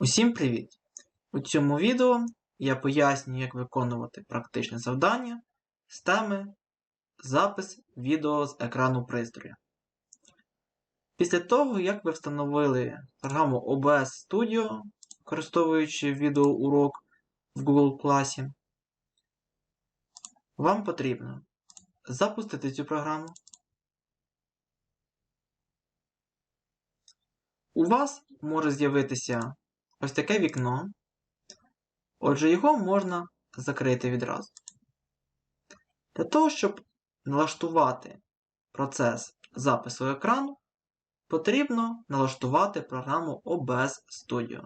Усім привіт! У цьому відео я поясню, як виконувати практичне завдання з теми Запис відео з екрану пристрою. Після того, як ви встановили програму OBS Studio, використовуючи відеоурок в Google класі, вам потрібно запустити цю програму. У вас може з'явитися ось таке вікно. Отже, його можна закрити відразу. Для того, щоб налаштувати процес запису екрану, потрібно налаштувати програму OBS Studio.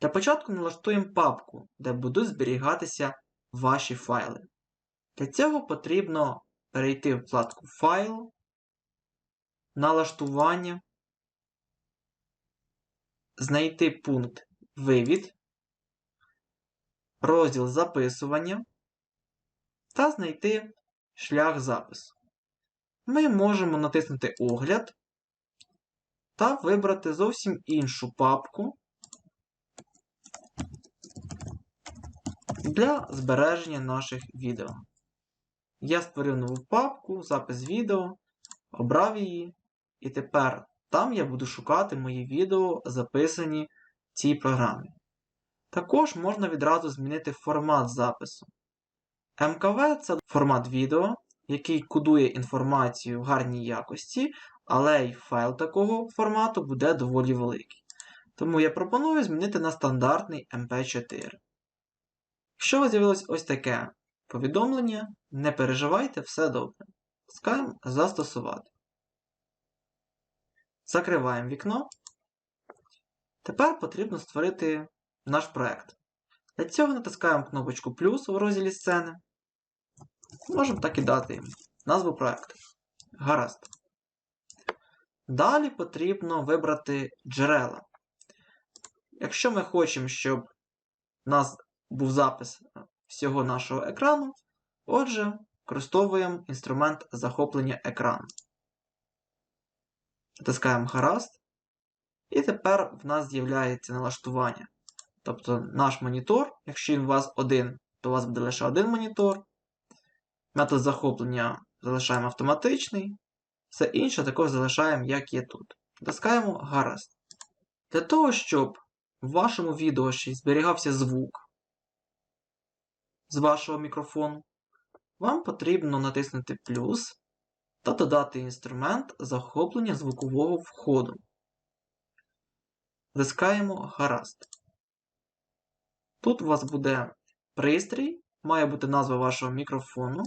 Для початку налаштуємо папку, де будуть зберігатися ваші файли. Для цього потрібно перейти в вкладку Файл, Налаштування, знайти пункт Вивід, розділ записування та знайти шлях запису. Ми можемо натиснути Огляд та вибрати зовсім іншу папку для збереження наших відео. Я створив нову папку, запис відео, обрав її, і тепер там я буду шукати мої відео, записані в цій програмі. Також можна відразу змінити формат запису. МКВ це формат відео, який кодує інформацію в гарній якості, але й файл такого формату буде доволі великий. Тому я пропоную змінити на стандартний MP4. Якщо у вас з'явилось ось таке повідомлення, не переживайте, все добре. Пускаємо застосувати. Закриваємо вікно. Тепер потрібно створити наш проект. Для цього натискаємо кнопочку плюс у розділі сцени. Можемо так і дати їм назву проекту. Гаразд. Далі потрібно вибрати джерела. Якщо ми хочемо, щоб у нас був запис всього нашого екрану, отже, використовуємо інструмент захоплення екрану. Натискаємо Гаразд. І тепер в нас з'являється налаштування. Тобто наш монітор, якщо він у вас один, то у вас буде лише один монітор. Метод захоплення залишаємо автоматичний. Все інше також залишаємо, як є тут. Натискаємо Гаразд. Для того, щоб в вашому відео ще зберігався звук з вашого мікрофону, вам потрібно натиснути плюс та додати інструмент захоплення звукового входу. Тискаємо Гаразд. Тут у вас буде пристрій, має бути назва вашого мікрофону.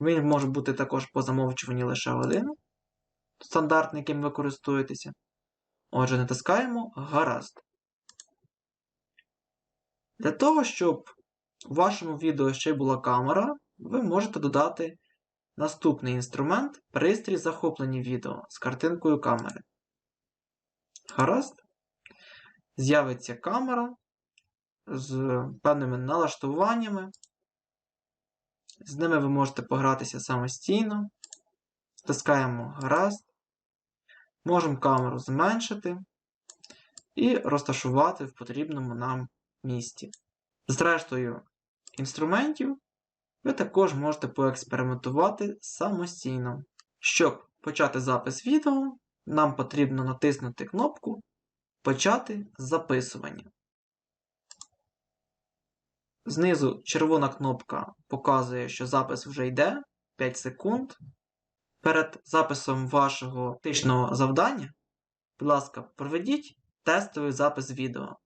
Він може бути також по замовчуванні лише один, стандартний, яким ви користуєтеся. Отже, натискаємо Гаразд. Для того, щоб у вашому відео ще й була камера, ви можете додати наступний інструмент пристрій захоплення відео з картинкою камери. Гаразд. З'явиться камера з певними налаштуваннями. З ними ви можете погратися самостійно. Стискаємо гаразд. Можемо камеру зменшити і розташувати в потрібному нам місці. Зрештою, інструментів ви також можете поекспериментувати самостійно. Щоб почати запис відео, нам потрібно натиснути кнопку Почати записування. Знизу червона кнопка показує, що запис вже йде 5 секунд. Перед записом вашого практичного завдання, будь ласка, проведіть тестовий запис відео.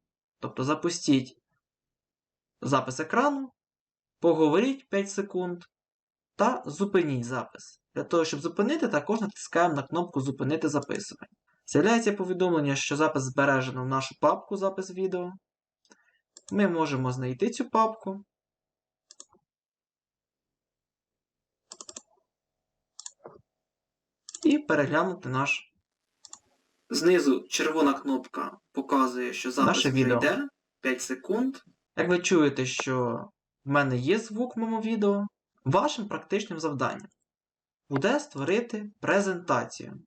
Тобто запустіть запис екрану, поговоріть 5 секунд та зупиніть запис. Для того, щоб зупинити, також натискаємо на кнопку Зупинити записування. З'являється повідомлення, що запис збережено в нашу папку запис відео. Ми можемо знайти цю папку. І переглянути наш. Знизу червона кнопка показує, що запис Наше відео. йде 5 секунд. Як ви чуєте, що в мене є звук в моєму відео, вашим практичним завданням буде створити презентацію.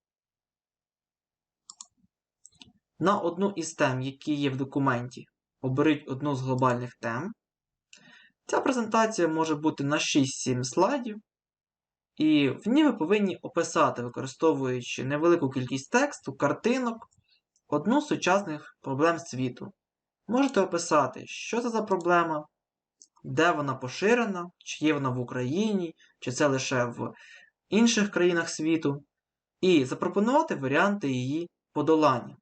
На одну із тем, які є в документі, оберіть одну з глобальних тем. Ця презентація може бути на 6-7 слайдів, і в ній ви повинні описати, використовуючи невелику кількість тексту, картинок, одну з сучасних проблем світу. Можете описати, що це за проблема, де вона поширена, чи є вона в Україні, чи це лише в інших країнах світу, і запропонувати варіанти її подолання.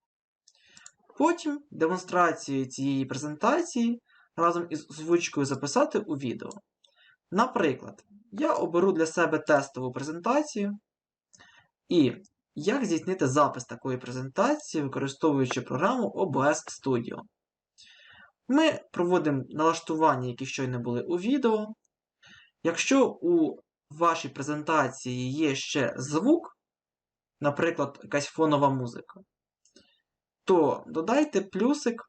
Потім демонстрацію цієї презентації разом із озвучкою записати у відео. Наприклад, я оберу для себе тестову презентацію, і як здійснити запис такої презентації, використовуючи програму OBS Studio. Ми проводимо налаштування, які щойно були у відео. Якщо у вашій презентації є ще звук, наприклад, якась фонова музика, то додайте плюсик,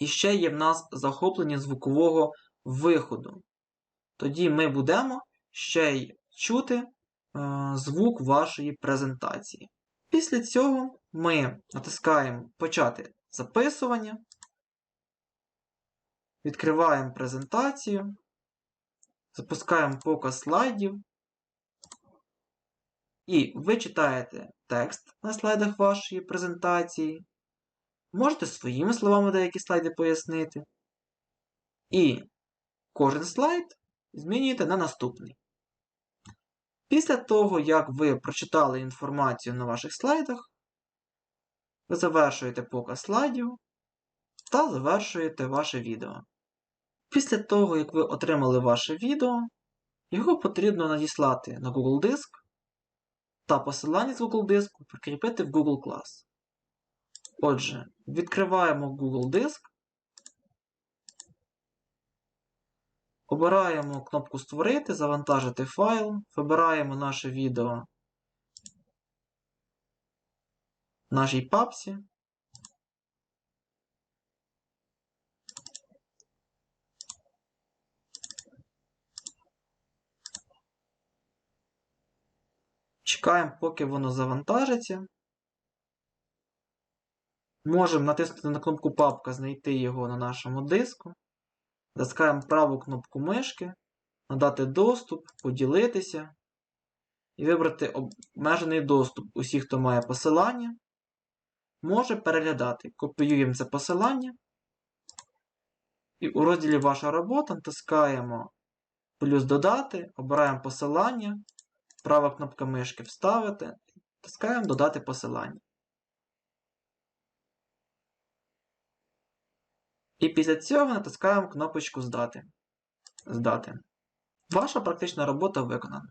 і ще є в нас захоплення звукового виходу. Тоді ми будемо ще й чути е, звук вашої презентації. Після цього ми натискаємо Почати записування, відкриваємо презентацію, запускаємо показ слайдів. І ви читаєте текст на слайдах вашої презентації. Можете своїми словами деякі слайди пояснити. І кожен слайд змінюєте на наступний. Після того, як ви прочитали інформацію на ваших слайдах, ви завершуєте показ слайдів та завершуєте ваше відео. Після того, як ви отримали ваше відео, його потрібно надіслати на Google Диск та посилання з Google диску прикріпити в Google Class. Отже, відкриваємо Google Диск, обираємо кнопку Створити, завантажити файл, вибираємо наше відео нашій папці. Чекаємо, поки воно завантажиться. Можемо натиснути на кнопку Папка, знайти його на нашому диску. Затискаємо праву кнопку мишки, надати доступ, поділитися і вибрати обмежений доступ. Усі, хто має посилання, може переглядати. Копіюємо це посилання. І у розділі Ваша робота натискаємо плюс додати, обираємо посилання. Права кнопка мишки Вставити, тискаємо Додати посилання. І після цього натискаємо кнопочку Здати. Здати. Ваша практична робота виконана.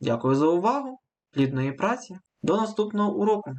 Дякую за увагу, плідної праці. До наступного уроку!